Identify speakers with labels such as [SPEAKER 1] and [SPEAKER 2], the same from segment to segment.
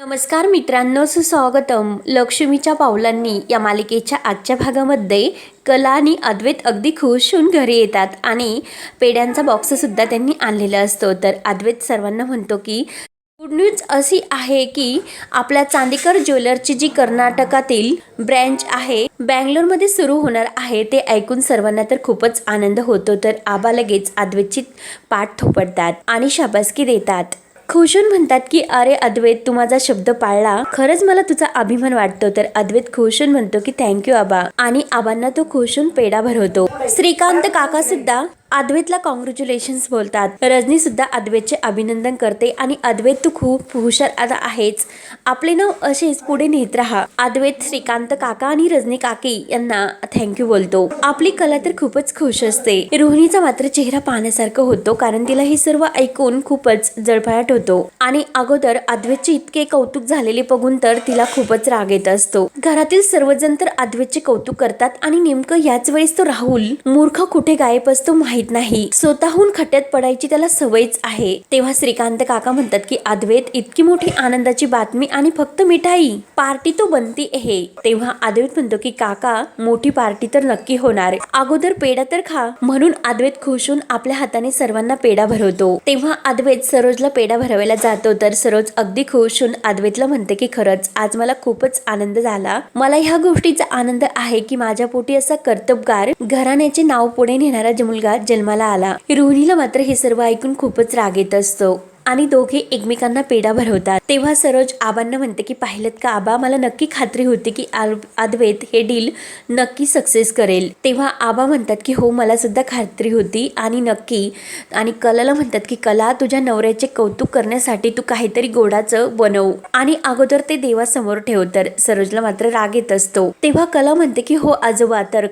[SPEAKER 1] नमस्कार मित्रांनो सुस्वागतम. लक्ष्मीच्या पावलांनी या मालिकेच्या आजच्या भागामध्ये कला आणि अद्वैत अगदी खुश होऊन घरी येतात आणि पेड्यांचा बॉक्ससुद्धा त्यांनी आणलेला असतो. तर अद्वैत सर्वांना म्हणतो की गुड न्यूज अशी आहे की आपल्या चांदीकर ज्वेलरची जी कर्नाटकातील ब्रँच आहे बँगलोरमध्ये सुरू होणार आहे ते ऐकून सर्वांना तर खूपच आनंद होतो. तर आबा लगेच अद्वैतची पाठ थोपडतात आणि शाबासकी देतात. खुशून म्हणतात की अरे अद्वैत तू माझा शब्द पाळला. खरंच मला तुझा अभिमान वाटतो. तर अद्वैत खुशून म्हणतो की थँक्यू आबा. आणि आबांना तो खुशून पेढा भरवतो श्रीकांत काका सुद्धा अद्वैतला कॉंग्रॅच्युलेशन्स बोलतात. रजनी सुद्धा अद्वैतचे अभिनंदन करते आणि अद्वैत तू खूप हुशार आता आहेच आपले नाव असेच पुढे नेत राहा. अद्वैत श्रीकांत काका आणि रजनी काकी यांना थँक्यू बोलतो. आपली कला तर खूपच खुश असते. रोहिणीचा मात्र चेहरा पाहण्यासारखं होतो कारण तिला हे सर्व ऐकून खूपच जळफळाट होतो. आणि अगोदर अद्वैतचे इतके कौतुक झालेले बघून तर तिला खूपच राग येत असतो. घरातील सर्वजण तर अद्वैतचे कौतुक करतात आणि नेमकं याच वेळेस तो राहुल मूर्ख कुठे गायब असतो माहिती नाही. स्वतःहून खट्ट्यात पडायची त्याला सवयच आहे. तेव्हा श्रीकांत काका म्हणतात की अद्वैत इतकी मोठी आनंदाची बातमी आणि फक्त मिठाई. पार्टी तो बनती आहे. तेव्हा अद्वैत म्हणतो की काका मोठी पार्टी तर नक्की होणार. अगोदर पेढा तर खा. म्हणून अद्वैत खुश होऊन आपल्या हाताने सर्वांना पेढा भरवतो. तेव्हा अद्वैत सरोजला पेढा भरवायला जातो तर सरोज अगदी खुश होऊन अद्वैतला म्हणते की खरंच आज मला खूपच आनंद झाला. मला ह्या गोष्टीचा आनंद आहे की माझ्या पोटी असा कर्तबगार घराण्याचे नाव पुढे नेणारा ज मुलगा जन्माला आला. रोहिणीला मात्र हे सर्व ऐकून खूपच राग येत असतो. आणि दोघे एकमेकांना पेढा भरवतात तेव्हा सरोज आबांना म्हणते की पाहिलं का आबा मला नक्की खात्री होती की अद्वैत हे डील नक्की सक्सेस करेल. तेव्हा आबा म्हणतात की हो मला सुद्धा खात्री होती आणि नक्की. आणि कलाला म्हणतात की कला तुझ्या नवऱ्याचे कौतुक करण्यासाठी तू काहीतरी गोडाचं बनव. आणि अगोदर ते देवासमोर ठेव तर सरोजला मात्र राग येत असतो. तेव्हा कला म्हणते की हो आजोबा तर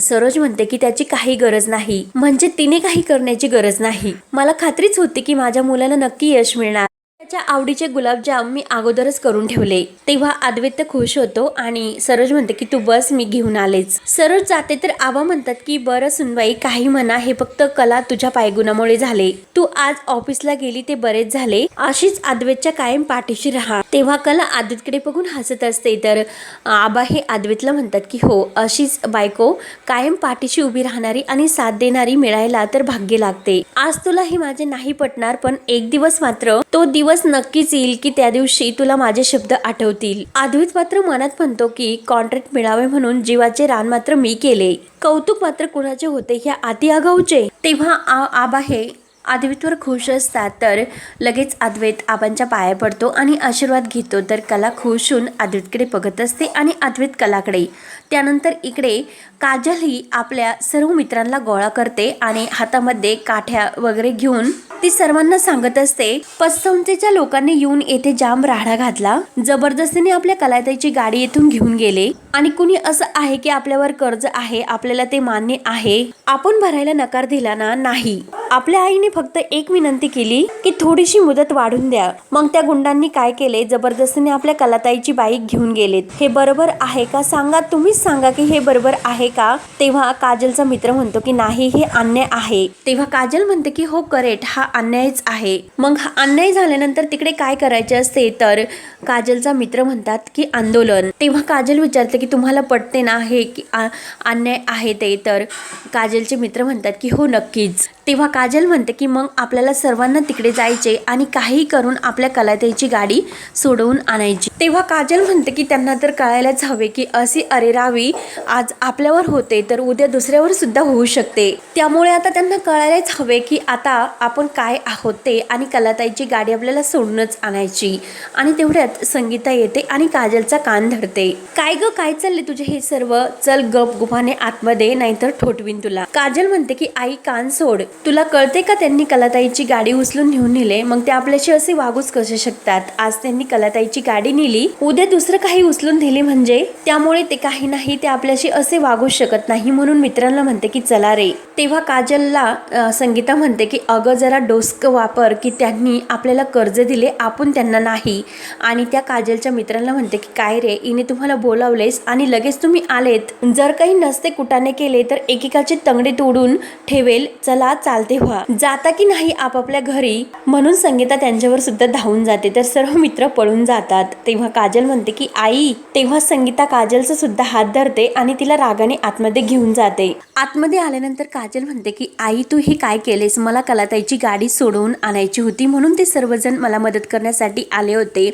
[SPEAKER 1] सरोज म्हणते की त्याची काही गरज नाही. म्हणजे तिने काही करण्याची गरज नाही. मला खात्रीच होती की माझ्या मुलाला नक्की यश मिळणार. त्याच्या आवडीचे गुलाबजाम मी अगोदरच करून ठेवले. तेव्हा अद्वैत खुश होतो आणि सरोज म्हणते की तू बस मी घेऊन आलेच. सरोज जाते तर आबा म्हणतात की बरं सुनबाई काही म्हणा हे फक्त कला तुझ्या पायगुणामुळे झाले. तू आज ऑफिसला गेली ते बरेच झाले. अशीच अद्वैतच्या कायम पाठीशी राहा. तेव्हा कला अद्वैतकडे बघून हसत असते. तर आबा हे अद्वैतला म्हणतात की हो अशीच बायको कायम पाठीशी उभी राहणारी आणि साथ देणारी मिळायला तर भाग्य लागते. आज तुला हे माझे नाही पटणार पण एक दिवस मात्र तो दिवस नक्कीच येईल की त्या दिवशी तुला माझे शब्द आठवतील. अद्वैत मात्र मनात म्हणतो की कॉन्ट्रॅक्ट मिळावे म्हणून जीवाचे रान मात्र मी केले. कौतुक मात्र कुणाचे होते ह्या आती आगाऊचे. तेव्हा आ- आबा हे अद्वैतवर खुश असतात तर लगेच अद्वैत आबांच्या पाया पडतो आणि आशीर्वाद घेतो. तर कला खुश होऊन अद्वैतकडे बघत असते आणि अद्वैत कलाकडे. त्यानंतर इकडे काजल ही आपल्या सर्व मित्रांना गोळा करते आणि हातामध्ये काठ्या वगैरे घेऊन ती सर्वांना सांगत असते पतसंस्थेच्या लोकांनी येऊन येथे जाम राहडा घातला. जबरदस्तीने आपल्या कलाताईची गाडी येथून घेऊन गेले. आणि कुणी असं आहे की आपल्यावर कर्ज आहे आपल्याला ते मान्य आहे. आपण भरायला नकार दिला ना नाही. आपल्या आईने फक्त एक विनंती केली की थोडीशी मुदत वाढून द्या. मग त्या गुंडांनी काय केले? जबरदस्तीने आपल्या कलाताईची बाईक घेऊन गेलेत. हे बरोबर आहे का? सांगा. तुम्हीच सांगा की हे बरोबर आहे का? तेव्हा काजलचा मित्र म्हणतो की नाही हे अन्याय आहे. तेव्हा काजल म्हणते की हो करेट. हा अन्यायच आहे. मग हा अन्याय झाल्यानंतर तिकडे काय करायचे असते? तर काजलचा मित्र म्हणतात की आंदोलन. तेव्हा काजल विचारते की तुम्हाला पटते ना हे की अन्याय आहे ते? तर काजलचे मित्र म्हणतात की हो नक्कीच. तेव्हा काजल म्हणते की मग आपल्याला सर्वांना तिकडे जायचे आणि काही करून आपल्या कलाताईची गाडी सोडवून आणायची. तेव्हा काजल म्हणते की त्यांना तर कळायलाच हवे की अशी अरेरावी आज आपल्यावर होते तर उद्या दुसऱ्यावर सुद्धा होऊ शकते. त्यामुळे आता त्यांना कळायलाच हवे की आता आपण काय आहोत ते आणि कलाताईची गाडी आपल्याला सोडूनच आणायची. आणि तेवढ्यात संगीता येते आणि काजलचा कान धरते. काय ग काय चालले तुझे हे सर्व? चल गप गुफाने आतमध्ये नाहीतर ठोठवीन तुला. काजल म्हणते की आई कान सोड. तुला कळते का त्यांनी कलाताईची गाडी उचलून नेऊन नेले? मग ते आपल्याशी असे वागूच कसे शकतात? आज त्यांनी कलाताईची गाडी नेली उद्या दुसरं काही उचलून दिले म्हणजे? त्यामुळे ते काही नाही ते आपल्याशी असे वागू शकत नाही म्हणून मित्रांना म्हणते की चला रे. तेव्हा काजलला संगीता म्हणते की अगं जरा डोस्क वापर की त्यांनी आपल्याला कर्ज दिले आपण त्यांना नाही. आणि त्या काजलच्या मित्रांना म्हणते की काय रे इने तुम्हाला बोलावलेस आणि लगेच तुम्ही आलेत. जर काही नसते कुटाने केले तर एकेकाचे तंगडे तोडून ठेवेल. चला चालते व्हा. जाता की नाही आपापल्या घरी? म्हणून संगीता त्यांच्यावर सुद्धा धावून जाते. तर सर्व मित्र पळून जातात. ते तेव्हा काजल म्हणते की आई तेव्हा संगीता काजलचा सुद्धा हात धरते आणि तिला रागाने आतमध्ये घेऊन जाते. आतमध्ये आल्यानंतर काजल म्हणते की आई तू हे काय केलेस? मला कलाताईची गाडी सोडवून आणायची होती म्हणून ते सर्वजण मला मदत करण्यासाठी आले होते.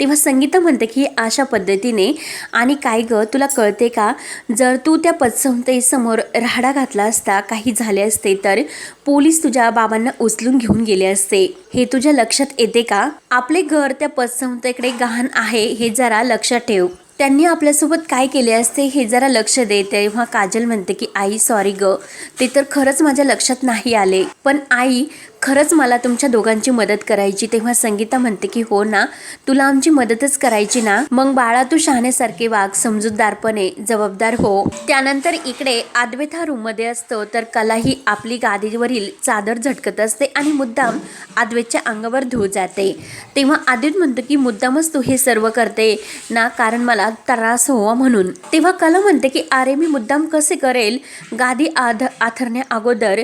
[SPEAKER 1] तेव्हा संगीता म्हणते की अशा पद्धतीने आणि काय ग तुला कळते का? जर तू त्या पतसंस्थेसमोर राहाडा घातला असता काही झाले असते तर पोलीस तुझ्या बाबांना उचलून घेऊन गेले असते. हे तुझ्या लक्षात येते का? आपले घर त्या पतसंस्थेकडे गहाण आहे हे जरा लक्षात ठेव. त्यांनी आपल्यासोबत काय केले असते हे जरा लक्ष दे. तेव्हा काजल म्हणते की आई सॉरी ग. ते तर खरंच माझ्या लक्षात नाही आले. पण आई खरंच मला तुमच्या दोघांची मदत करायची तेव्हा संगीता म्हणते की हो ना तुला आमची मदतच करायची ना. मग बाळा तू शहाण्यासारखे वाघ समजूतदारपणे जबाबदार हो. त्यानंतर इकडे आद्वेत हा रूममध्ये असतो तर कला ही आपली गादीवरील चादर झटकत असते आणि मुद्दाम आद्वेतच्या अंगावर धूळ जाते. तेव्हा आदित म्हणतो की मुद्दामच तू हे सर्व करते ना कारण मला त्रास होवा म्हणून. तेव्हा कला म्हणते की अरे मी मुद्दाम कसे करेल? गादी आध आथरण्या अगोदर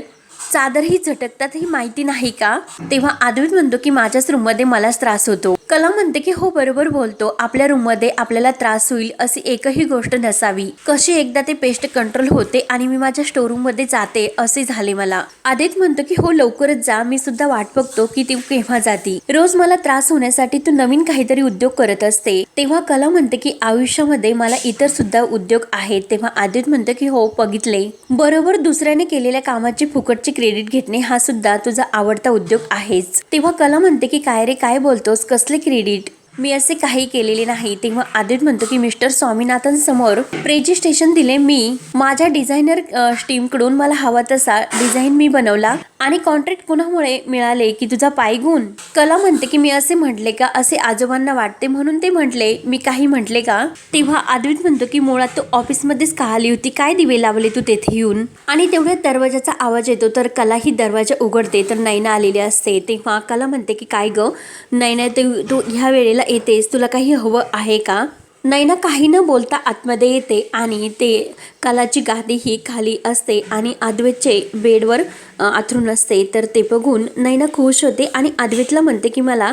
[SPEAKER 1] चादरही झटकतात ही माहिती नाही का? तेव्हा आदवीत म्हणतो की माझ्याच रूममध्ये मलाच त्रास होतो. कला म्हणते की हो बरोबर बोलतो. आपल्या रूममध्ये आपल्याला त्रास होईल अशी एकही गोष्ट नसावी. कशी एकदा ते पेस्ट कंट्रोल होते आणि मी माझ्या स्टोरूममध्ये जाते असे झाले मला. आदित म्हणतो की हो लवकरच जा. मी सुद्धा वाट बघतो की ती केव्हा जाती. रोज मला त्रास होण्यासाठी तू नवीन काहीतरी उद्योग करत असते. तेव्हा कला म्हणते की आयुष्यामध्ये मला इतर सुद्धा उद्योग आहेत. तेव्हा आदित म्हणतो की हो बघितले. बरोबर दुसऱ्याने केलेल्या कामाची फुकटची क्रेडिट घेतणे हा सुद्धा तुझा आवडता उद्योग आहेच. तेव्हा कला म्हणते की काय रे काय बोलतोस? कसले क्रेडिट? मी असे काही केलेले नाही. तेव्हा आदित म्हणतो की मिस्टर स्वामीनाथन समोर दिले मी. माझ्या डिझायनर टीमकडून मला हवा तसा डिझाईन मी बनवला. आणि कॉन्ट्रॅक्ट कुणामुळे मिळाले की तुझा पायगुण कला म्हणते की मी असे म्हटले का? असे आजोबांना वाटते. म्हणून ते म्हटले मी काही म्हटले का? तेव्हा आद्वित म्हणतो की मुळात तू ऑफिसमध्येच का आली होती. काय दिवे लावले तू तेथे येऊन? आणि तेवढ्या दरवाजाचा आवाज येतो तर कला ही दरवाजा उघडते. तर नैना आलेली असते. तेव्हा कला म्हणते की काय ग? नैना तू तू ह्या वेळेला येतेस. तुला काही हवं आहे का? नैना काही न बोलता आतमध्ये येते आणि ते कलाची गादी ही खाली असते आणि अद्वैतचे बेडवर अ, आथरून असते. तर ते बघून नैना खुश होते आणि अद्वैतला म्हणते की मला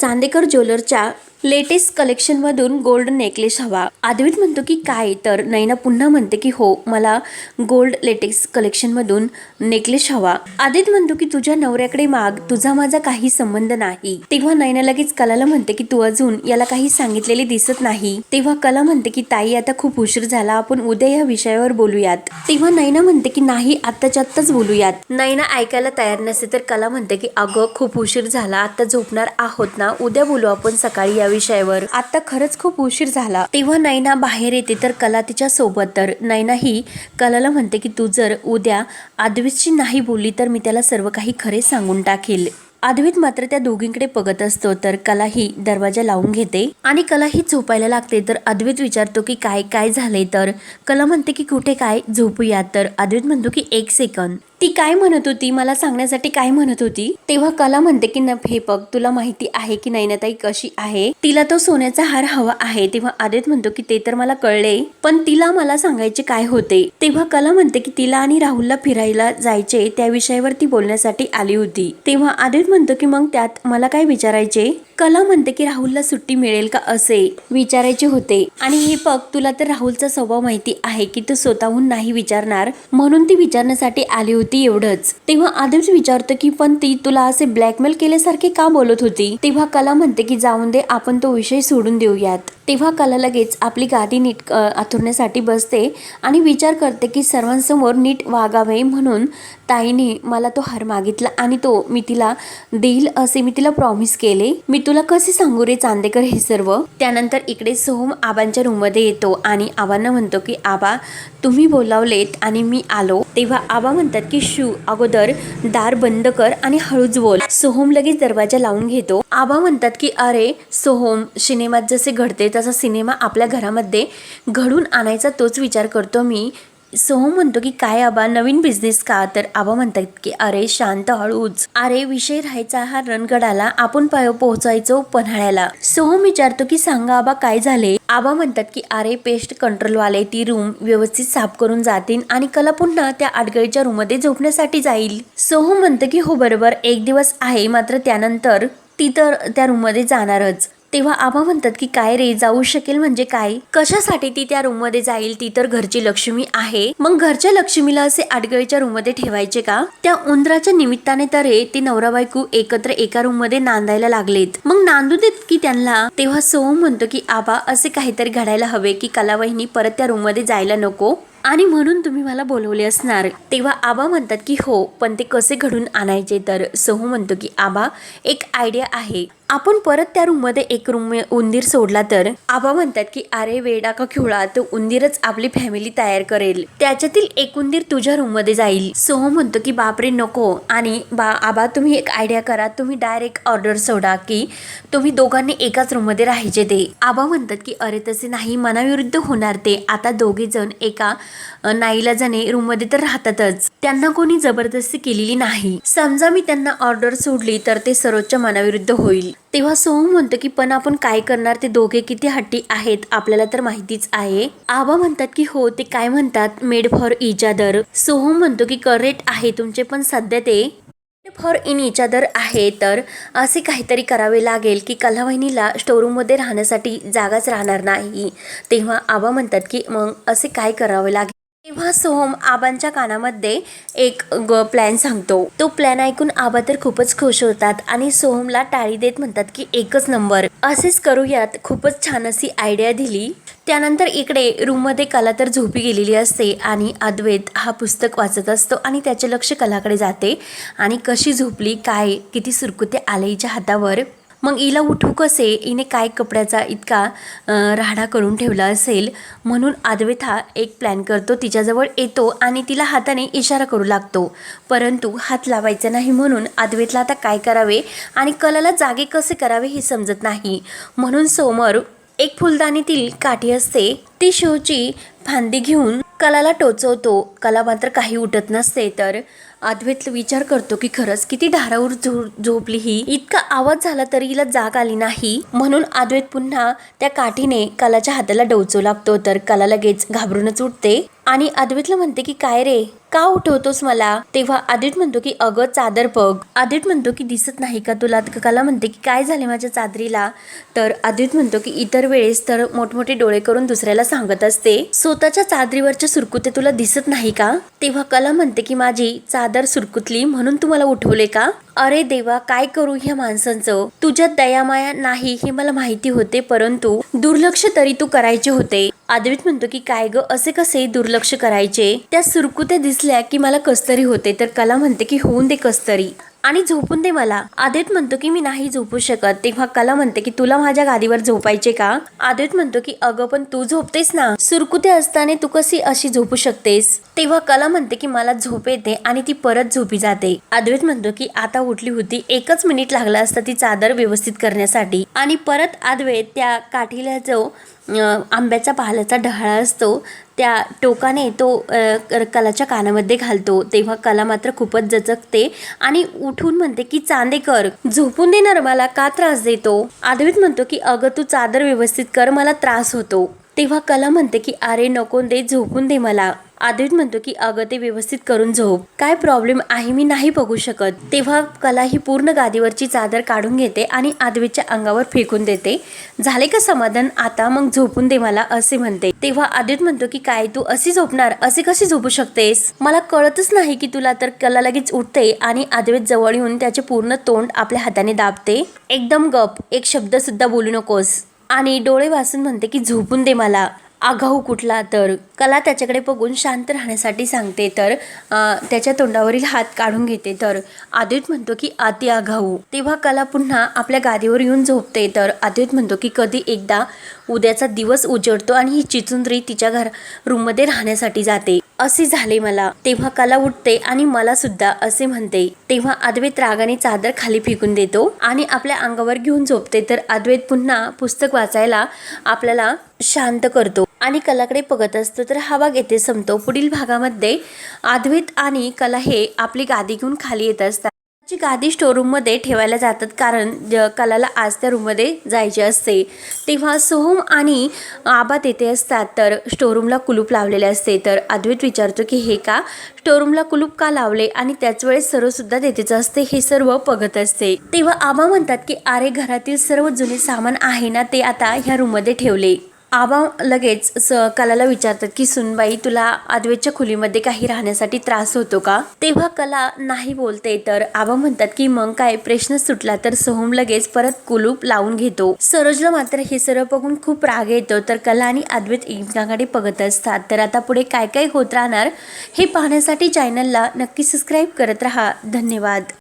[SPEAKER 1] चांदेकर ज्वेलरच्या लेटेस्ट कलेक्शनमधून गोल्ड नेकलेस हवा. अद्वैत म्हणतो की काय? तर नैना पुन्हा म्हणते की हो मला गोल्ड लेटेस्ट कलेक्शनमधून नेकलेस हवा. आदित म्हणतो की तुझ्या नवऱ्याकडे माग तुझा माझा काही संबंध नाही. तेव्हा नैना लगेच कलाला म्हणते की तू अजून याला काही सांगितलेले दिसत नाही. तेव्हा कला म्हणते की ताई आता खूप उशीर झाला आपण उद्या या विषयावर बोलूयात. तेव्हा नैना म्हणते की नाही आत्ताच्या आत्ताच बोलूयात. नैना ऐकायला तयार नसते तर कला म्हणते की अगं खूप उशीर झाला आता झोपणार आहोत ना उद्या बोलू आपण सकाळी या विषयावर. आता खरंच खूप उशीर झाला. तेव्हा नैना बाहेर येते तर कला तिच्या सोबत तर. नैना ही कलाला म्हणते की तू जर उद्या आदवीची नाही बोलली तर मी त्याला सर्व काही खरे सांगून टाकेल. अद्वैत मात्र त्या दोघींकडे बघत असतो तर कला ही दरवाजा लावून घेते. आणि कला ही झोपायला लागते तर अद्वैत विचारतो की काय काय झाले तर कला म्हणते की कुठे काय? झोपूया. तर अद्वैत म्हणतो की एक सेकंद. ती काय म्हणत होती? मला सांगण्यासाठी काय म्हणत होती? तेव्हा कला म्हणते की न हे बघ तुला माहिती आहे की नैनाताई कशी आहे? तिला तो सोन्याचा हार हवा आहे. तेव्हा आदित म्हणतो की ते तर मला कळले पण तिला मला सांगायचे काय होते? तेव्हा कला म्हणते की तिला आणि राहुलला फिरायला जायचे त्या विषयावर ती बोलण्यासाठी आली होती. तेव्हा आदित म्हणतो की मग त्यात मला काय विचारायचे? कला म्हणते की राहुलला सुट्टी मिळेल का असे? विचारायचे होते. आणि हे बघ तुला तर राहुलचा स्वभाव माहिती आहे की तो स्वतःहून नाही विचारणार म्हणून ती विचारण्यासाठी आली होती. एवढंच. तेव्हा आदर्श विचारतो की पण ती तुला असे ब्लॅकमेल केल्यासारखे का बोलत होती? तेव्हा कला म्हणते की जाऊन दे आपण तो विषय सोडून देऊयात. तेव्हा कला लगेच आपली गादी नीट आथुरण्यासाठी बसते आणि विचार करते की सर्वांसमोर नीट वागावे म्हणून ताईने मला तो हार मागितला आणि तो मी तिला देईल असे मी तिला प्रॉमिस केले. मी तुला कसे सांगू रे चांदेकर हे सर्व? त्यानंतर इकडे सोहम आबांच्या रूममध्ये येतो आणि आबांना म्हणतो की आबा तुम्ही बोलावलेत आणि मी आलो. तेव्हा आबा म्हणतात की की शू अगोदर दार बंद कर आणि हळूच बोल. सोहम लगेच दरवाजा लावून घेतो. आबा म्हणतात की अरे सोहम सिनेमात जसे घडते तसा सिनेमा आपल्या घरामध्ये घडून आणायचा तोच विचार करतो मी. सोहम म्हणतो की काय आबा नवीन बिझनेस का? तर आबा म्हणतात की अरे शांत हळूच. अरे विषय राहायचा हा रणगडाला आपण पोहोचायचो पन्हाळ्याला. सोहम विचारतो की सांगा आबा काय झाले? आबा म्हणतात की अरे पेस्ट कंट्रोलवाले ती रूम व्यवस्थित साफ करून जातील आणि कला पुन्हा त्या आडगळीच्या रूममध्ये झोपण्यासाठी जाईल. सोहम म्हणतं की हो बरोबर. एक दिवस आहे मात्र त्यानंतर ती तर त्या रूममध्ये जाणारच. तेव्हा आबा म्हणतात की काय रे जाऊ शकेल म्हणजे काय? कशासाठी ती त्या रूममध्ये जाईल? ती तर घरची लक्ष्मी आहे. मग घरच्या लक्ष्मीला असे आडगळीच्या रूममध्ये ठेवायचे का? त्या उंदराच्या निमित्ताने तर हे ती नवरा बायको एकत्र एका रूममध्ये नांदायला लागलेत. मग नांदू देत की त्यांना? तेव्हा सोहम म्हणतो की आबा असे काहीतरी घडायला हवे की कलावहिनी परत त्या रूममध्ये जायला नको आणि म्हणून तुम्ही मला बोलवले असणार. तेव्हा आबा म्हणतात की हो पण ते कसे घडून आणायचे तर? सोहू म्हणतो की आबा एक आयडिया आहे. आपण परत त्या रूममध्ये एक रूम उंदीर सोडला तर? आबा म्हणतात की अरे वेडा का खिळा तो उंदीरच आपली फॅमिली तयार करेल. त्याच्यातील एक उंदीर तुझ्या रूममध्ये जाईल. सोह म्हणतो की बापरे नको. आणि बा आबा तुम्ही एक आयडिया करा. तुम्ही डायरेक्ट ऑर्डर सोडा की तुम्ही दोघांनी एकाच रूममध्ये राहायचे ते. आबा म्हणतात की अरे तसे नाही. मनाविरुद्ध होणार ते. आता दोघे जण एका नाईला नाईलाजाने रूममध्ये तर राहतातच. त्यांना कोणी जबरदस्ती केलेली नाही. समजा मी त्यांना ऑर्डर सोडली तर ते सरोजच्या मनाविरुद्ध होईल. तेव्हा सोहम म्हणतो की पण आपण काय करणार? ते दोघे किती हट्टी आहेत? आपल्याला तर माहितीच आहे. आबा म्हणतात की हो ते काय म्हणतात? Made for each other Soham म्हणतो की करेक्ट आहे तुमचे पण सध्या ते फॉर इन इच अदर आहे. तर असे काहीतरी करावे लागेल की कलावहिनीला स्टोरूममध्ये राहण्यासाठी जागाच राहणार नाही. तेव्हा आबा म्हणतात की मग असे काय करावे लागेल तेव्हा सोहम आबांच्या कानामध्ये एक ग प्लॅन सांगतो. तो प्लॅन ऐकून आबा तर खूपच खुश होतात आणि सोहमला टाळी देत म्हणतात की एकच नंबर. असेच करूयात खूपच छान अशी आयडिया दिली. त्यानंतर इकडे रूममध्ये कला तर झोपी गेलेली असते आणि अद्वैत हा पुस्तक वाचत असतो आणि त्याचे लक्ष कलाकडे जाते. आणि कशी झोपली काय किती सुरकुते आले हिच्या हातावर? मग हिला उठू कसे? इने काय कपड्याचा इतका राहडा करून ठेवला असेल? म्हणून अद्वैत हा एक प्लॅन करतो तिच्याजवळ येतो आणि तिला हाताने इशारा करू लागतो. परंतु हात लावायचा नाही म्हणून अद्वैतला आता काय करावे आणि कलाला जागे कसे करावे हे समजत नाही. म्हणून समोर एक फुलदाणीतील काठी असते ती शोची फांदी घेऊन कलाला टोचवतो. कला मात्र काही उठत नसते तर अद्वैत विचार करतो की खरंच किती धारावर झो झोपली ही? इतका आवाज झाला तरी हिला जाग आली नाही. म्हणून अद्वैत पुन्हा त्या काठीने कलाच्या हाताला डोचू लागतो. तर कला लगेच घाबरूनच उठते. आणि अद्वैतला म्हणते की काय रे? का उठवतोस मला? तेव्हा आदित म्हणतो की अगं चादर बघ. आदित म्हणतो की दिसत नाही का तुला? कला म्हणते की काय झाले माझ्या चादरीला? तर आदित म्हणतो की इतर वेळेस तर मोठमोठे डोळे करून दुसऱ्याला सांगत असते. स्वतःच्या चादरीवरच्या सुरकुते तुला दिसत नाही का? तेव्हा कला म्हणते की माझी चादर सुरकुतली म्हणून तुम्हाला उठवले का? अरे देवा काय करू ह्या माणसांचं? तुझ्यात दयामाया नाही हे मला माहिती होते परंतु दुर्लक्ष तरी तू करायचे होते. आदवीत म्हणतो की काय ग असे कसे दुर्लक्ष करायचे? त्या सुरकुत्या दिसल्या की मला कस्तरी होते. तर कला म्हणते की होऊन दे कस्तरी. आणि झोपून दे मला. आदित म्हणतो की मी नाही झोपू शकत. तेव्हा कला म्हणते की तुला माझ्या गादीवर झोपायचे का? आदित म्हणतो की अगं पण तू झोपतेस ना. सुरकुते असताना तू कशी अशी झोपू शकतेस? तेव्हा कला म्हणते की मला झोप येते आणि ती परत झोपी जाते. अद्वैत म्हणतो की आता उठली होती. एकच मिनिट लागला असता ती चादर व्यवस्थित करण्यासाठी. आणि परत अद्वैत त्या काठीला जो आंब्याचा पाल्याचा डहाळा असतो त्या टोकाने तो कलाच्या कानामध्ये घालतो. तेव्हा कला मात्र खूपच जचकते आणि उठून म्हणते की चांदेकर झोपून देणार मला का त्रास देतो? आदवीत म्हणतो की अगं तू चादर व्यवस्थित कर मला त्रास होतो. तेव्हा कला म्हणते की अरे नको दे झोपून दे मला. आदित म्हणतो की अगं ते व्यवस्थित करून झोप. काय प्रॉब्लेम आहे मी नाही बघू शकत. तेव्हा कला ही पूर्ण गादीवरची चादर काढून घेते आणि आदवीच्या अंगावर फेकून देते. झाले का समाधान? आता मग झोपून दे मला असे म्हणते. तेव्हा आदित म्हणतो की काय तू अशी झोपणार? असे कशी झोपू शकतेस? मला कळतच नाही की तुला तर कला लगेच उठते आणि आदवेत जवळ येऊन त्याचे पूर्ण तोंड आपल्या हाताने दाबते. एकदम गप एक शब्द सुद्धा बोलू नकोस. आणि डोळे वासून म्हणते की झोपून दे मला. आगाऊ कुठला तर. कला त्याच्याकडे बघून शांत राहण्यासाठी सांगते तर त्याच्या तोंडावरील हात काढून घेते तर. आदित म्हणतो की अति आघाऊ तेव्हा कला पुन्हा आपल्या गादीवर येऊन झोपते तर. आदित म्हणतो की कधी एकदा उद्याचा दिवस उजडतो आणि ही चिचुंद्री तिच्या घर रूममध्ये राहण्यासाठी जाते. असे झाले मला. तेव्हा कला उठते आणि मला सुद्धा असे म्हणते. तेव्हा अद्वैत रागाने चादर खाली फेकून देतो आणि आपल्या अंगावर घेऊन झोपते तर अद्वैत पुन्हा पुस्तक वाचायला आपल्याला शांत करतो. आणि कलाकडे बघत असतो तर हा भाग येथे संपतो. पुढील भागामध्ये अद्वैत आणि कला हे आपली गादी घेऊन खाली येत असतात. जी गादी स्टोरूममध्ये ठेवायला जातात कारण ज- कलाला आज त्या रूममध्ये जायचे असते. तेव्हा सोहम आणि आबा तेथे असतात तर स्टोरूमला कुलूप लावलेले असते. तर अद्वैत विचारतो की हे का? स्टोरूमला कुलूप का लावले? आणि त्याच वेळेस सर्वसुद्धा तेथेच असते हे सर्व बघत असते. तेव्हा आबा म्हणतात की अरे घरातील सर्व जुने सामान आहे ना ते आता ह्या रूममध्ये ठेवले. आबा लगेच स कलाला विचारतात की सुनबाई तुला अद्वैतच्या खोलीमध्ये काही राहण्यासाठी त्रास होतो का? तेव्हा कला नाही बोलते तर आबा म्हणतात की मग काय प्रश्न सुटला तर सोहम लगेच परत कुलूप लावून घेतो. सरोजला मात्र हे सर्व बघून खूप राग येतो तर कला आणि अद्वैत एकमेकांकडे बघत असतात. तर आता पुढे काय काय होत राहणार हे पाहण्यासाठी चॅनलला नक्की सबस्क्राईब करत राहा. धन्यवाद.